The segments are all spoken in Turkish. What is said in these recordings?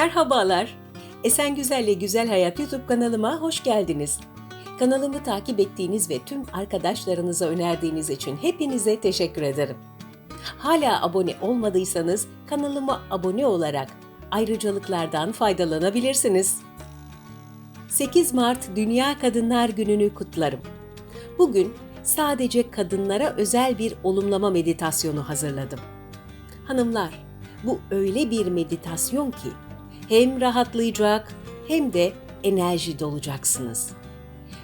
Merhabalar. Esen Güzel'le Güzel Hayat YouTube kanalıma hoş geldiniz. Kanalımı takip ettiğiniz ve tüm arkadaşlarınıza önerdiğiniz için hepinize teşekkür ederim. Hala abone olmadıysanız kanalıma abone olarak ayrıcalıklardan faydalanabilirsiniz. 8 Mart Dünya Kadınlar Günü'nü kutlarım. Bugün sadece kadınlara özel bir olumlama meditasyonu hazırladım. Hanımlar, bu öyle bir meditasyon ki hem rahatlayacak hem de enerji dolacaksınız.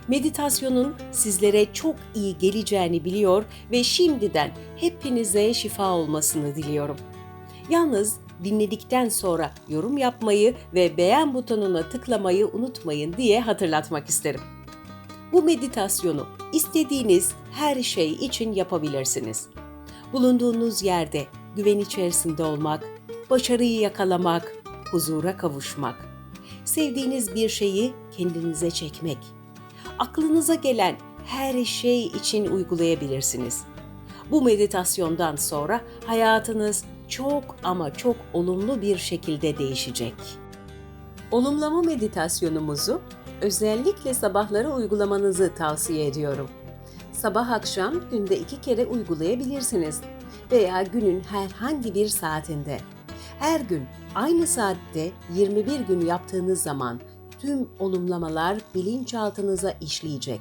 Meditasyonun sizlere çok iyi geleceğini biliyor ve şimdiden hepinize şifa olmasını diliyorum. Yalnız dinledikten sonra yorum yapmayı ve beğen butonuna tıklamayı unutmayın diye hatırlatmak isterim. Bu meditasyonu istediğiniz her şey için yapabilirsiniz. Bulunduğunuz yerde güven içerisinde olmak, başarıyı yakalamak, huzura kavuşmak, sevdiğiniz bir şeyi kendinize çekmek, aklınıza gelen her şey için uygulayabilirsiniz. Bu meditasyondan sonra hayatınız çok ama çok olumlu bir şekilde değişecek. Olumlama meditasyonumuzu özellikle sabahları uygulamanızı tavsiye ediyorum. Sabah akşam günde iki kere uygulayabilirsiniz veya günün herhangi bir saatinde. Her gün aynı saatte 21 gün yaptığınız zaman tüm olumlamalar bilinçaltınıza işleyecek.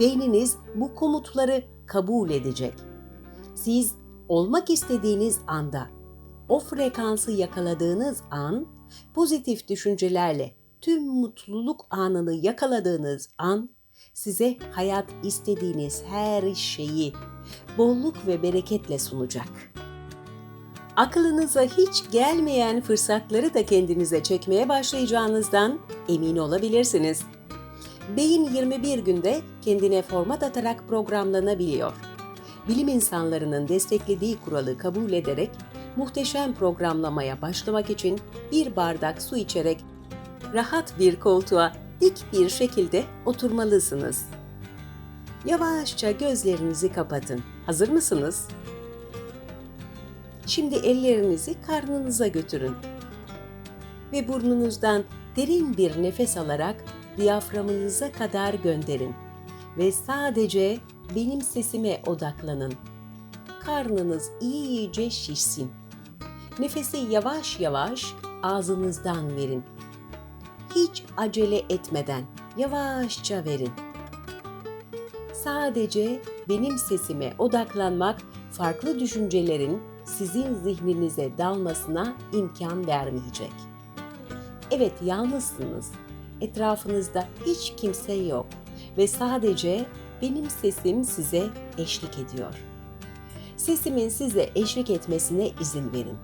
Beyniniz bu komutları kabul edecek. Siz olmak istediğiniz anda, o frekansı yakaladığınız an, pozitif düşüncelerle tüm mutluluk anını yakaladığınız an, size hayat istediğiniz her şeyi bolluk ve bereketle sunacak. Aklınıza hiç gelmeyen fırsatları da kendinize çekmeye başlayacağınızdan emin olabilirsiniz. Beyin 21 günde kendine format atarak programlanabiliyor. Bilim insanlarının desteklediği kuralı kabul ederek muhteşem programlamaya başlamak için bir bardak su içerek rahat bir koltuğa dik bir şekilde oturmalısınız. Yavaşça gözlerinizi kapatın. Hazır mısınız? Şimdi ellerinizi karnınıza götürün. Ve burnunuzdan derin bir nefes alarak diyaframınıza kadar gönderin. Ve sadece benim sesime odaklanın. Karnınız iyice şişsin. Nefesi yavaş yavaş ağzınızdan verin. Hiç acele etmeden yavaşça verin. Sadece benim sesime odaklanmak farklı düşüncelerin sizin zihninize dalmasına imkan vermeyecek. Evet yalnızsınız. Etrafınızda hiç kimse yok ve sadece benim sesim size eşlik ediyor. Sesimin size eşlik etmesine izin verin.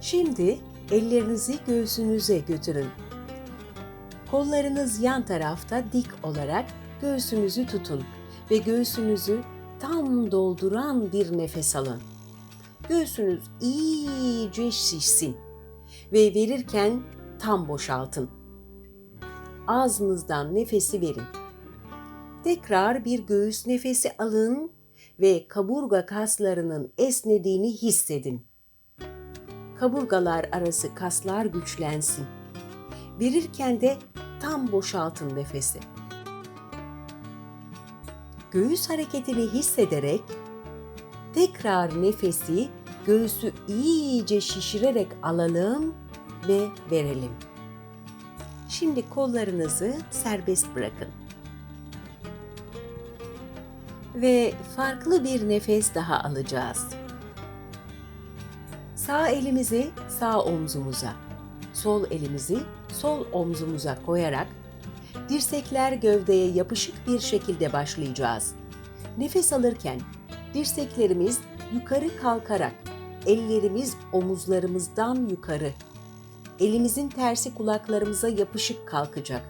Şimdi ellerinizi göğsünüze götürün. Kollarınız yan tarafta dik olarak göğsünüzü tutun ve göğsünüzü tam dolduran bir nefes alın. Göğsünüz iyice şişsin ve verirken tam boşaltın. Ağzınızdan nefesi verin. Tekrar bir göğüs nefesi alın ve kaburga kaslarının esnediğini hissedin. Kaburgalar arası kaslar güçlensin. Verirken de tam boşaltın nefesi göğüs hareketini hissederek tekrar nefesi göğsü iyice şişirerek alalım ve verelim. Şimdi kollarınızı serbest bırakın. Ve farklı bir nefes daha alacağız. Sağ elimizi sağ omzumuza, sol elimizi sol omzumuza koyarak dirsekler gövdeye yapışık bir şekilde başlayacağız. Nefes alırken dirseklerimiz yukarı kalkarak ellerimiz omuzlarımızdan yukarı. Elimizin tersi kulaklarımıza yapışık kalkacak.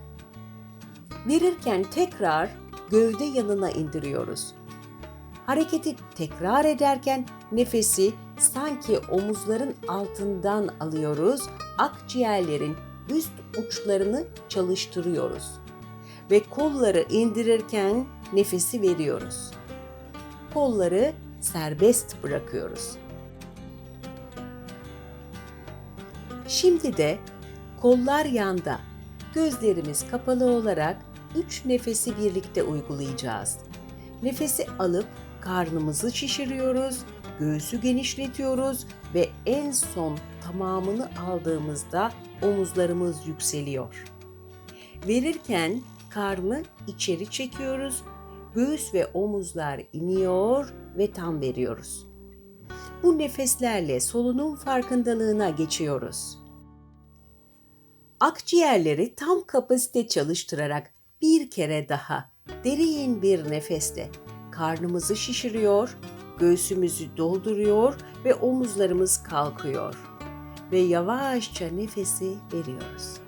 Verirken tekrar gövde yanına indiriyoruz. Hareketi tekrar ederken nefesi sanki omuzların altından alıyoruz, akciğerlerin üst uçlarını çalıştırıyoruz ve kolları indirirken nefesi veriyoruz. Kolları serbest bırakıyoruz. Şimdi de kollar yanda, gözlerimiz kapalı olarak üç nefesi birlikte uygulayacağız. Nefesi alıp karnımızı şişiriyoruz, göğsü genişletiyoruz ve en son tamamını aldığımızda omuzlarımız yükseliyor. Verirken karnı içeri çekiyoruz, göğüs ve omuzlar iniyor ve tam veriyoruz. Bu nefeslerle solunum farkındalığına geçiyoruz. Akciğerleri tam kapasite çalıştırarak bir kere daha derin bir nefeste karnımızı şişiriyor, göğsümüzü dolduruyor ve omuzlarımız kalkıyor. Ve yavaşça nefesi veriyoruz.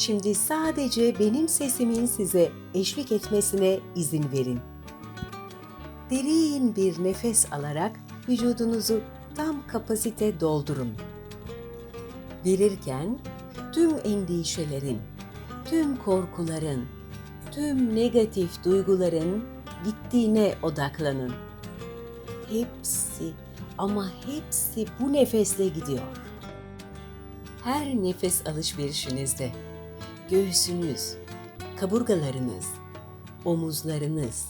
Şimdi sadece benim sesimin size eşlik etmesine izin verin. Derin bir nefes alarak vücudunuzu tam kapasite doldurun. Verirken tüm endişelerin, tüm korkuların, tüm negatif duyguların gittiğine odaklanın. Hepsi ama hepsi bu nefesle gidiyor. Her nefes alışverişinizde göğsünüz, kaburgalarınız, omuzlarınız,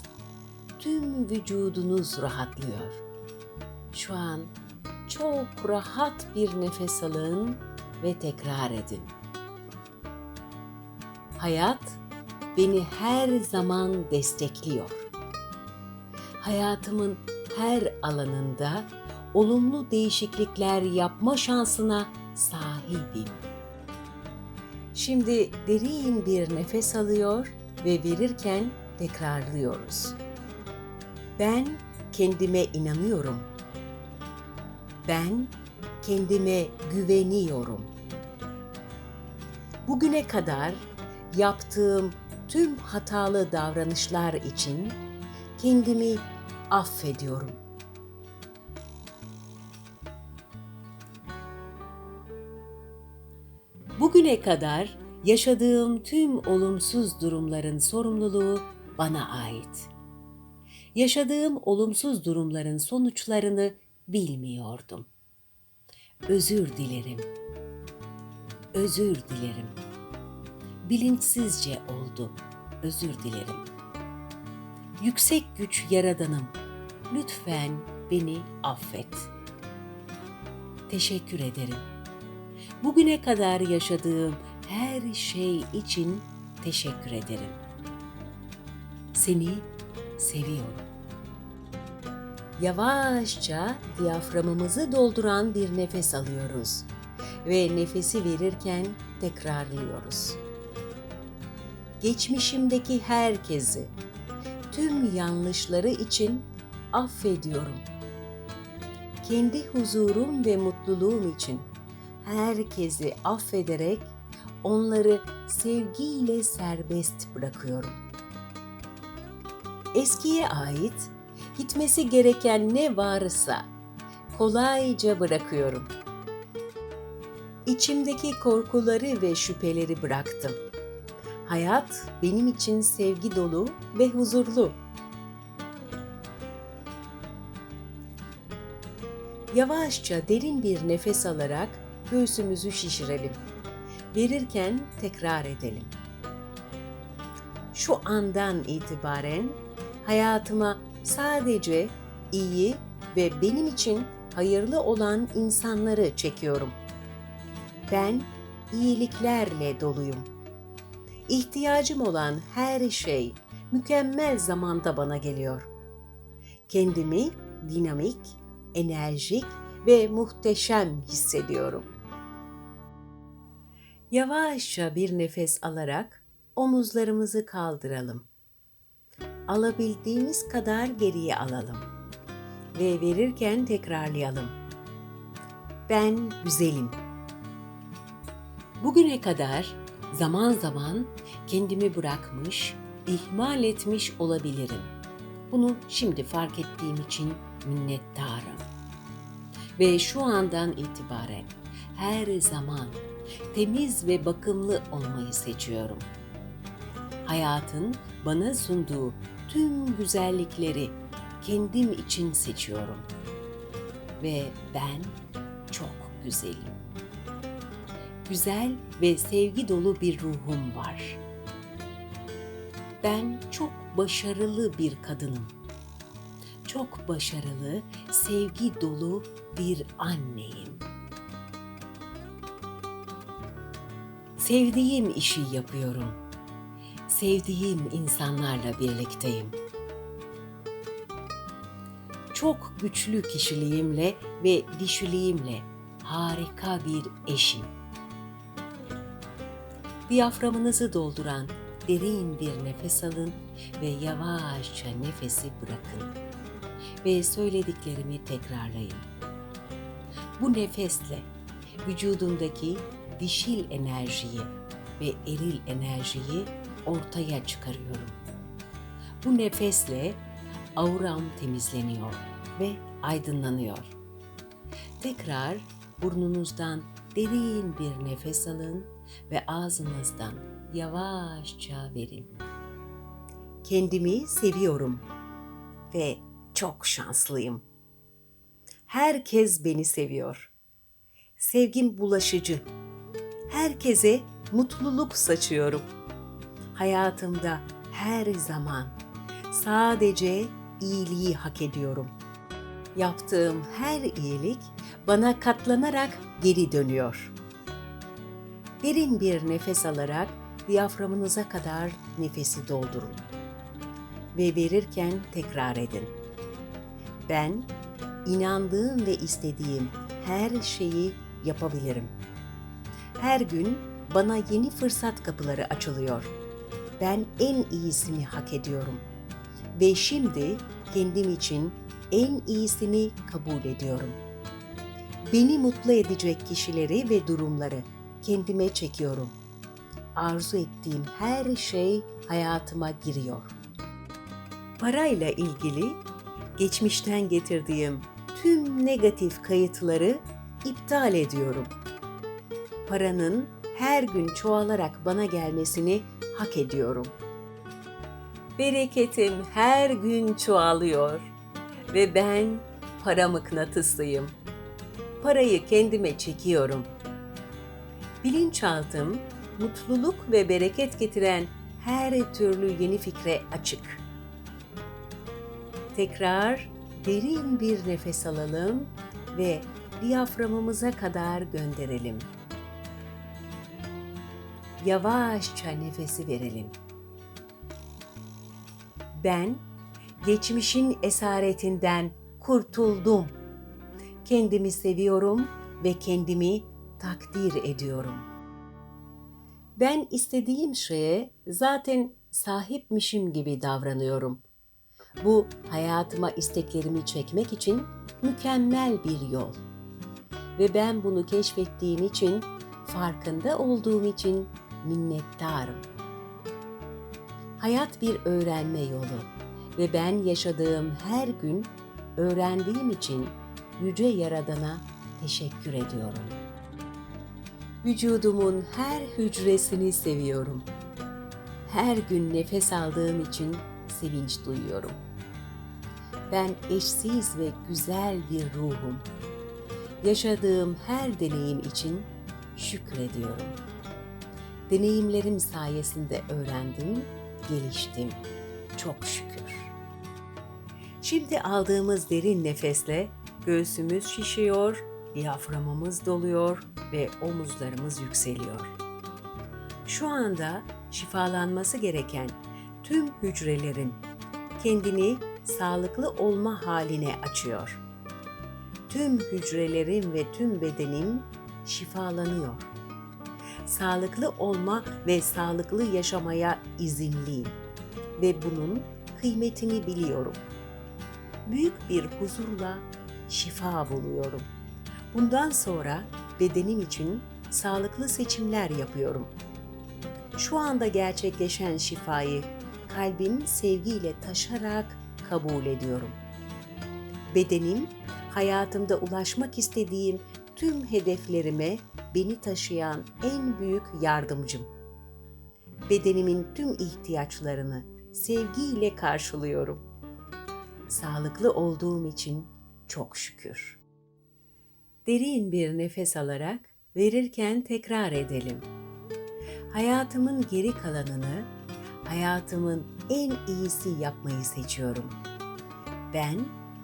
tüm vücudunuz rahatlıyor. Şu an çok rahat bir nefes alın ve tekrar edin. Hayat beni her zaman destekliyor. Hayatımın her alanında olumlu değişiklikler yapma şansına sahibim. Şimdi derin bir nefes alıyor ve verirken tekrarlıyoruz. Ben kendime inanıyorum. Ben kendime güveniyorum. Bugüne kadar yaptığım tüm hatalı davranışlar için kendimi affediyorum. Bugüne kadar yaşadığım tüm olumsuz durumların sorumluluğu bana ait. Yaşadığım olumsuz durumların sonuçlarını bilmiyordum. Özür dilerim. Özür dilerim. Bilinçsizce oldu. Özür dilerim. Yüksek güç yaradanım. Lütfen beni affet. Teşekkür ederim. Bugüne kadar yaşadığım her şey için teşekkür ederim. Seni seviyorum. Yavaşça diyaframımızı dolduran bir nefes alıyoruz ve nefesi verirken tekrarlıyoruz. Geçmişimdeki herkesi, tüm yanlışları için affediyorum. Kendi huzurum ve mutluluğum için herkesi affederek onları sevgiyle serbest bırakıyorum. Eskiye ait gitmesi gereken ne varsa kolayca bırakıyorum. İçimdeki korkuları ve şüpheleri bıraktım. Hayat benim için sevgi dolu ve huzurlu. Yavaşça derin bir nefes alarak göğsümüzü şişirelim. Verirken tekrar edelim. Şu andan itibaren hayatıma sadece iyi ve benim için hayırlı olan insanları çekiyorum. Ben iyiliklerle doluyum. İhtiyacım olan her şey mükemmel zamanda bana geliyor. Kendimi dinamik, enerjik ve muhteşem hissediyorum. Yavaşça bir nefes alarak omuzlarımızı kaldıralım alabildiğimiz kadar geriye alalım ve verirken tekrarlayalım. Ben güzelim. Bugüne kadar zaman zaman kendimi bırakmış, ihmal etmiş olabilirim. Bunu şimdi fark ettiğim için minnettarım. Ve şu andan itibaren her zaman temiz ve bakımlı olmayı seçiyorum. Hayatın bana sunduğu tüm güzellikleri kendim için seçiyorum. Ve ben çok güzelim. güzel ve sevgi dolu bir ruhum var. Ben çok başarılı bir kadınım. Çok başarılı, sevgi dolu bir anneyim. Sevdiğim işi yapıyorum. Sevdiğim insanlarla birlikteyim. Çok güçlü kişiliğimle ve dişiliğimle harika bir eşim. Diyaframınızı dolduran derin bir nefes alın ve yavaşça nefesi bırakın. Ve söylediklerimi tekrarlayın. Bu nefesle vücudumdaki dişil enerjiyi ve eril enerjiyi ortaya çıkarıyorum. Bu nefesle auram temizleniyor ve aydınlanıyor. Tekrar burnunuzdan derin bir nefes alın ve ağzınızdan yavaşça verin. Kendimi seviyorum ve çok şanslıyım. Herkes beni seviyor. Sevgim bulaşıcı. Herkese mutluluk saçıyorum. Hayatımda her zaman sadece iyiliği hak ediyorum. Yaptığım her iyilik bana katlanarak geri dönüyor. Derin bir nefes alarak diyaframınıza kadar nefesi doldurun. Ve verirken tekrar edin. Ben inandığım ve istediğim her şeyi yapabilirim. Her gün bana yeni fırsat kapıları açılıyor. Ben en iyisini hak ediyorum. Ve şimdi kendim için en iyisini kabul ediyorum. Beni mutlu edecek kişileri ve durumları kendime çekiyorum. Arzu ettiğim her şey hayatıma giriyor. Parayla ilgili geçmişten getirdiğim tüm negatif kayıtları iptal ediyorum. Paranın her gün çoğalarak bana gelmesini hak ediyorum. Bereketim her gün çoğalıyor ve ben para mıknatıslıyım. Parayı kendime çekiyorum. Bilinçaltım mutluluk ve bereket getiren her türlü yeni fikre açık. Tekrar derin bir nefes alalım ve diyaframımıza kadar gönderelim. Yavaşça nefesi verelim. Ben geçmişin esaretinden kurtuldum. Kendimi seviyorum ve kendimi takdir ediyorum. Ben istediğim şeye zaten sahipmişim gibi davranıyorum. Bu hayatıma isteklerimi çekmek için mükemmel bir yol. Ve ben bunu keşfettiğim için, farkında olduğum için minnettarım. Hayat bir öğrenme yolu ve ben yaşadığım her gün öğrendiğim için yüce yaradana teşekkür ediyorum. Vücudumun her hücresini seviyorum. Her gün nefes aldığım için sevinç duyuyorum. Ben eşsiz ve güzel bir ruhum. Yaşadığım her deneyim için şükrediyorum. Deneyimlerim sayesinde öğrendim, geliştim. Çok şükür. Şimdi aldığımız derin nefesle göğsümüz şişiyor, diyaframımız doluyor ve omuzlarımız yükseliyor. Şu anda şifalanması gereken tüm hücrelerin kendini sağlıklı olma haline açıyor. Tüm hücrelerim ve tüm bedenim şifalanıyor. Sağlıklı olma ve sağlıklı yaşamaya izinliyim ve bunun kıymetini biliyorum. Büyük bir huzurla şifa buluyorum. Bundan sonra bedenim için sağlıklı seçimler yapıyorum. Şu anda gerçekleşen şifayı kalbim sevgiyle taşarak kabul ediyorum. Bedenim hayatımda ulaşmak istediğim tüm hedeflerime beni taşıyan en büyük yardımcım. Bedenimin tüm ihtiyaçlarını sevgiyle karşılıyorum. Sağlıklı olduğum için çok şükür. Derin bir nefes alarak verirken tekrar edelim. Hayatımın geri kalanını hayatımın en iyisi yapmayı seçiyorum. Ben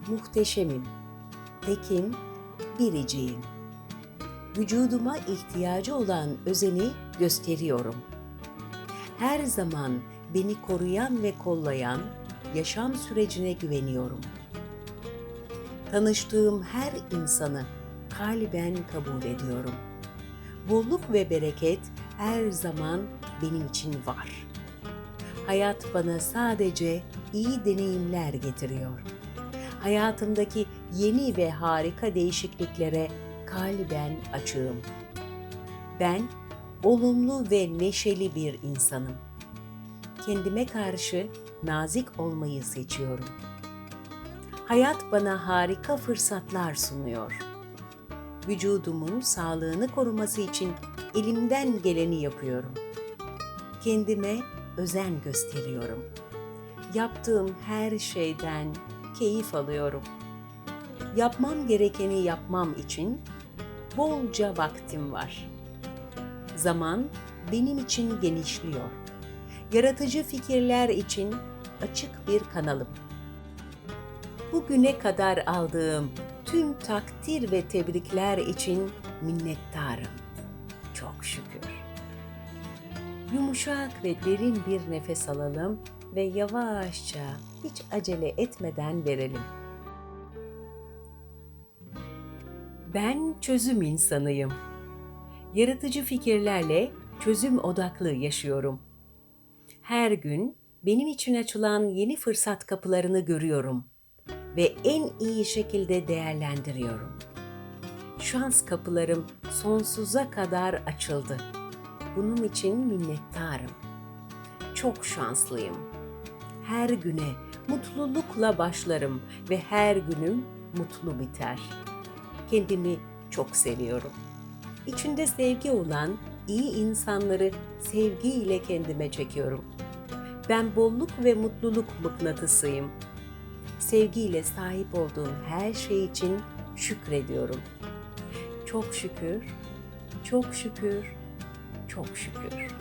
muhteşemim, tekim, biriciyim. Vücuduma ihtiyacı olan özeni gösteriyorum. Her zaman beni koruyan ve kollayan yaşam sürecine güveniyorum. Tanıştığım her insanı kalben kabul ediyorum. Bolluk ve bereket her zaman benim için var. Hayat bana sadece iyi deneyimler getiriyor. Hayatımdaki yeni ve harika değişikliklere kalben açığım. Ben olumlu ve neşeli bir insanım. Kendime karşı nazik olmayı seçiyorum. Hayat bana harika fırsatlar sunuyor. Vücudumun sağlığını koruması için elimden geleni yapıyorum. Kendime özen gösteriyorum. Yaptığım her şeyden keyif alıyorum. Yapmam gerekeni yapmam için bolca vaktim var. Zaman benim için genişliyor. Yaratıcı fikirler için açık bir kanalım. Bugüne kadar aldığım tüm takdir ve tebrikler için minnettarım. Çok şükür. Yumuşak ve derin bir nefes alalım ve yavaşça hiç acele etmeden verelim. Ben çözüm insanıyım. Yaratıcı fikirlerle çözüm odaklı yaşıyorum. Her gün benim için açılan yeni fırsat kapılarını görüyorum ve en iyi şekilde değerlendiriyorum. Şans kapılarım sonsuza kadar açıldı. Bunun için minnettarım. Çok şanslıyım. Her güne mutlulukla başlarım ve her günüm mutlu biter. Kendimi çok seviyorum. İçinde sevgi olan iyi insanları sevgiyle kendime çekiyorum. Ben bolluk ve mutluluk mıknatısıyım. Sevgiyle sahip olduğum her şey için şükrediyorum. Çok şükür, çok şükür, çok şükür.